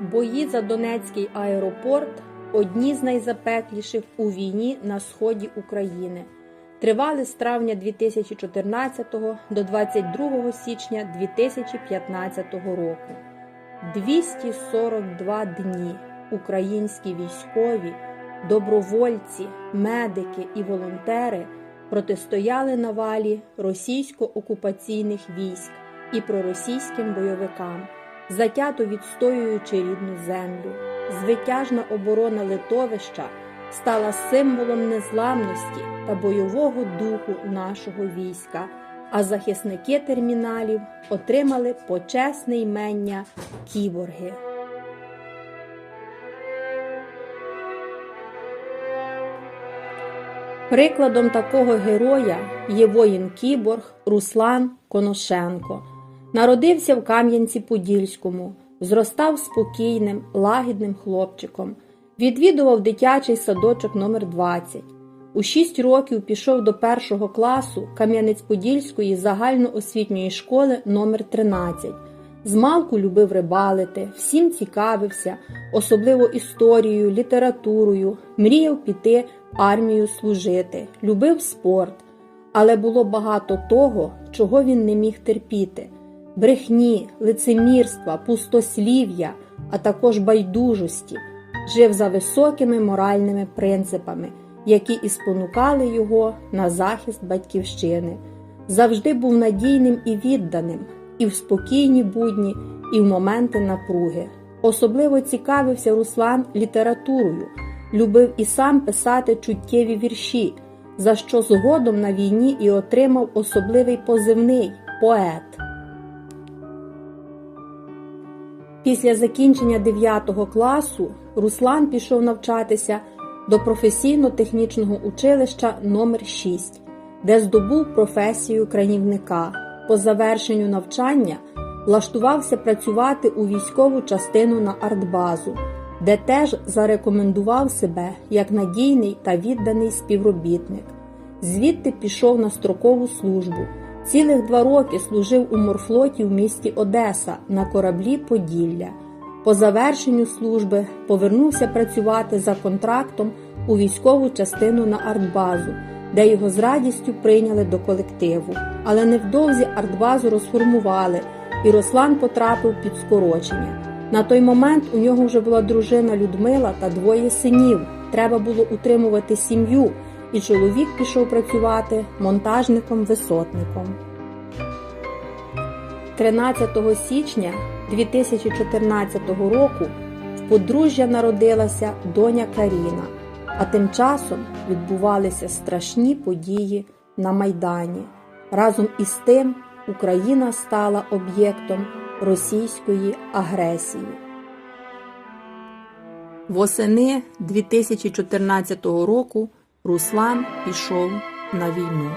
Бої за Донецький аеропорт одні з найзапекліших у війні на сході України. Тривали з травня 2014 до 22 січня 2015 року. 242 дні українські військові, добровольці, медики і волонтери протистояли навалі російсько-окупаційних військ і проросійським бойовикам, затято відстоюючи рідну землю. Звитяжна оборона литовища стала символом незламності та бойового духу нашого війська, а захисники терміналів отримали почесне ймення кіборги. Прикладом такого героя є воїн кіборг Руслан Коношенко. Народився в Кам'янці-Подільському, зростав спокійним, лагідним хлопчиком, відвідував дитячий садочок номер 20 У 6 років пішов до першого класу Кам'янець-Подільської загальноосвітньої школи номер 13 Змалку любив рибалити, всім цікавився, особливо історією, літературою, мріяв піти в армію служити, любив спорт, але було багато того, чого він не міг терпіти брехні, лицемірства, пустослів'я, а також байдужості, жив за високими моральними принципами, які і спонукали його на захист батьківщини, завжди був надійним і відданим, і в спокійні будні, і в моменти напруги. Особливо цікавився Руслан літературою, любив і сам писати чуттєві вірші, за що згодом на війні і отримав особливий позивний поет. Після закінчення 9 класу Руслан пішов навчатися до професійно-технічного училища номер 6 де здобув професію кранівника. По завершенню навчання влаштувався працювати у військову частину на артбазу, де теж зарекомендував себе як надійний та відданий співробітник. Звідти пішов на строкову службу. Цілих два роки служив у морфлоті в місті Одеса на кораблі Поділля. По завершенню служби повернувся працювати за контрактом у військову частину на артбазу, де його з радістю прийняли до колективу. Але невдовзі артбазу розформували, і Руслан потрапив під скорочення. На той момент у нього вже була дружина Людмила та двоє синів. Треба було утримувати сім'ю і чоловік пішов працювати монтажником-висотником. 13 січня 2014 року в подружжя народилася доня Каріна, а тим часом відбувалися страшні події на Майдані. Разом із тим Україна стала об'єктом російської агресії. Восени 2014 року Руслан пішов на війну.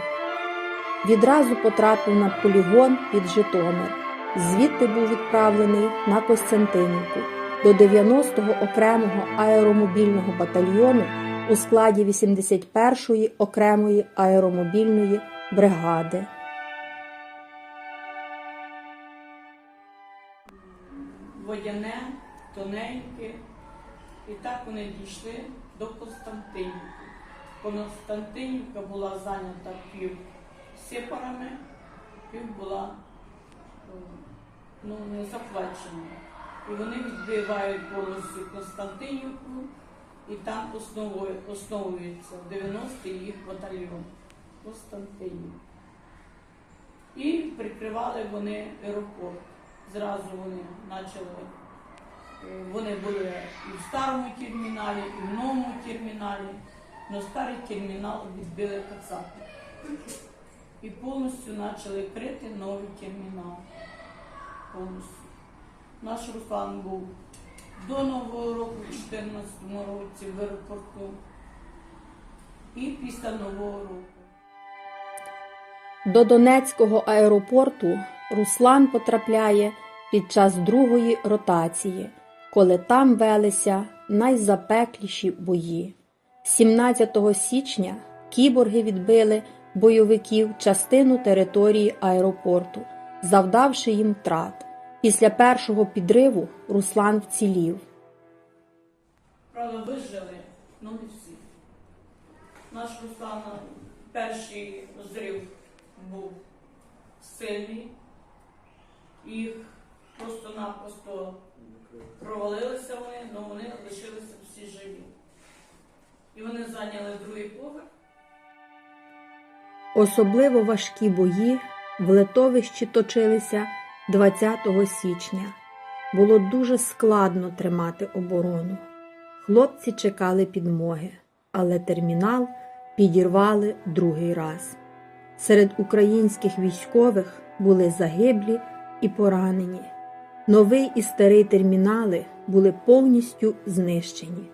Відразу потрапив на полігон під Житомир. Звідти був відправлений на Костянтинівку до 90-го окремого аеромобільного батальйону у складі 81-ї окремої аеромобільної бригади. водяне, тоненьке. І так вони дійшли до Константинівки. Константинівка була зайнята пів сепарами, пів була е, ну, не захвачена. І вони відбивають повністю Константинівку і там основується 90-й їх батальйон Константинівка. І прикривали вони аеропорт. Зразу вони почали. е, Вони були і в старому терміналі, і в новому терміналі. Но старий термінал відбили кацапи. І повністю почали крити новий термінал. Повністю. Наш Руслан був до Нового року, в 2014 році в аеропорту. І після Нового року. До Донецького аеропорту Руслан потрапляє під час другої ротації, коли там велися найзапекліші бої. 17 січня кіборги відбили бойовиків частину території аеропорту, завдавши їм втрат. Після першого підриву Руслан вцілів. Правда, вижили, ну не всі. Наш Руслан перший зрив був сильний, їх просто-напросто провалилися вони, але вони лишилися всі живі. І вони зайняли другий поверх. Особливо важкі бої в литовищі точилися 20 січня. Було дуже складно тримати оборону. Хлопці чекали підмоги, але термінал підірвали другий раз. Серед українських військових були загиблі і поранені. Новий і старий термінали були повністю знищені.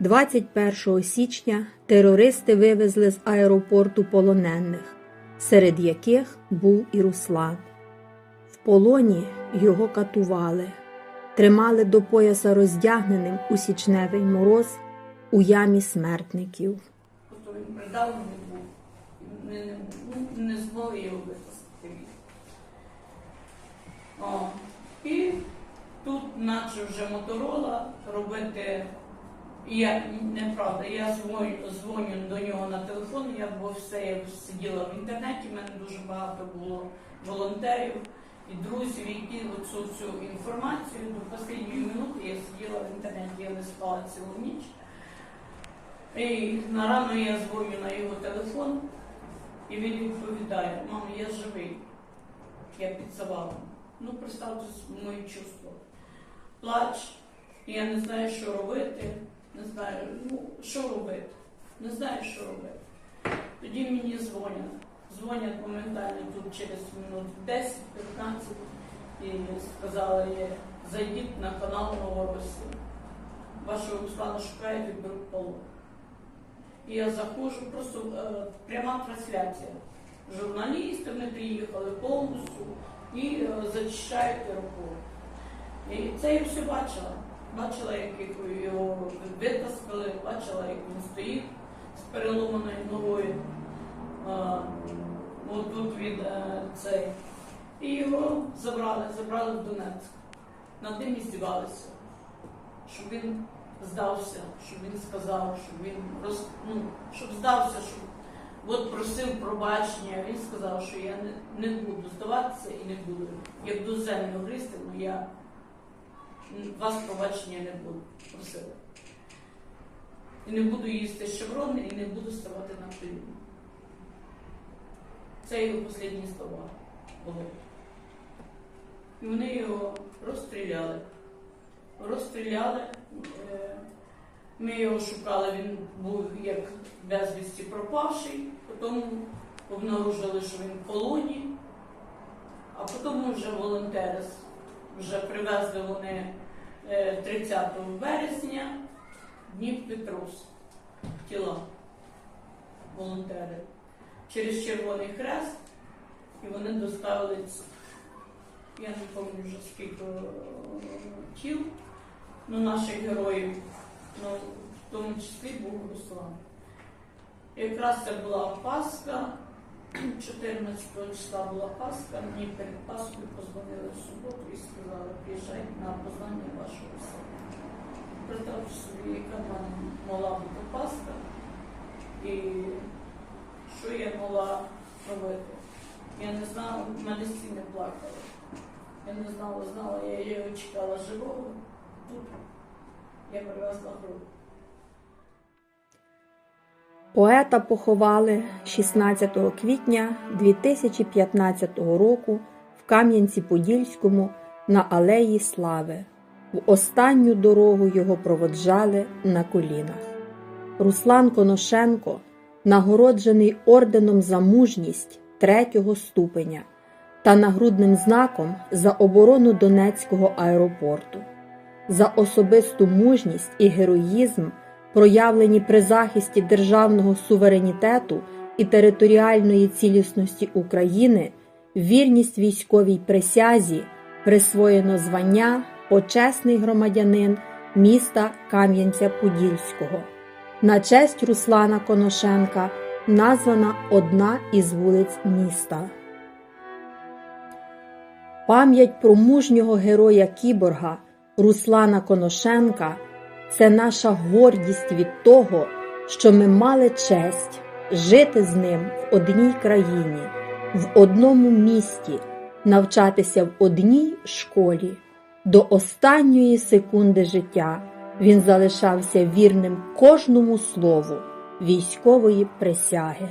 21 січня терористи вивезли з аеропорту полонених, серед яких був і Руслан. В полоні його катували, тримали до пояса роздягненим у січневий мороз у ямі смертників. Він придавлений був. Не, не, його витаскати. О, і тут наче вже Моторола робити. І Я неправда, я дзвоню, до нього на телефон, я бо все я сиділа в інтернеті, в мене дуже багато було волонтерів і друзів, які оцю цю інформацію до останньої минути я сиділа в інтернеті, я не спала цілу ніч. І на рано я дзвоню на його телефон, і він відповідає, мамо, я живий. Я під. Ну, представте мої чувства. Плач, я не знаю, що робити, не знаю, ну, що робити, не знаю, що робити. Тоді мені дзвонять. Дзвонять моментально тут через минут 10-15 і сказали, зайдіть на канал Новоросії. Вашого Руслана шукають і беруть. І я заходжу, просто е, пряма трансляція. Журналісти вони приїхали повністю і е, зачищають аеропорт. І це я все бачила. Бачила, як його витаскали, бачила, як він стоїть з переломаною ногою. А, от тут від е, цей. І його забрали, забрали в Донецьк. Над ним і здівалися, щоб він здався, щоб він сказав, щоб він роз, ну, щоб здався, щоб от просив пробачення. Він сказав, що я не, не буду здаватися і не буду. Як до землю гристи, ну я вас пробачення не буду просила. І не буду їсти шеврони і не буду ставати на коліна. Це його останні слова були. І вони його розстріляли. Розстріляли. Е, Ми його шукали, він був як безвісті пропавший, потім обнаружили, що він в полоні, а потім вже волонтери вже привезли вони 30 вересня Дніп Петрус тіла волонтери. Через Червоний Хрест, і вони доставили я не пам'ятаю вже скільки е, тіл, ну, наших героїв, ну, в тому числі був Руслан. Якраз це була Пасха, 14 числа була Пасха, мені перед Пасхою позвонили суботу і сказали, приїжджайте на познання вашого сина. Представте собі, яка в мала бути Пасха, і що я могла робити. Я не знала, в мене стіни плакали. Я не знала, знала, я її чекала живого. Тут я привезла гру. Поета поховали 16 квітня 2015 року Кам'янці-Подільському на Алеї Слави. В останню дорогу його проводжали на колінах. Руслан Коношенко нагороджений орденом за мужність третього ступеня та нагрудним знаком за оборону Донецького аеропорту, за особисту мужність і героїзм, проявлені при захисті державного суверенітету і територіальної цілісності України, вірність військовій присязі, присвоєно звання почесний громадянин міста Кам'янця-Подільського. На честь Руслана Коношенка названа одна із вулиць міста. Пам'ять про мужнього героя кіборга Руслана Коношенка це наша гордість від того, що ми мали честь жити з ним в одній країні, в одному місті, навчатися в одній школі. До останньої секунди життя він залишався вірним кожному слову військової присяги.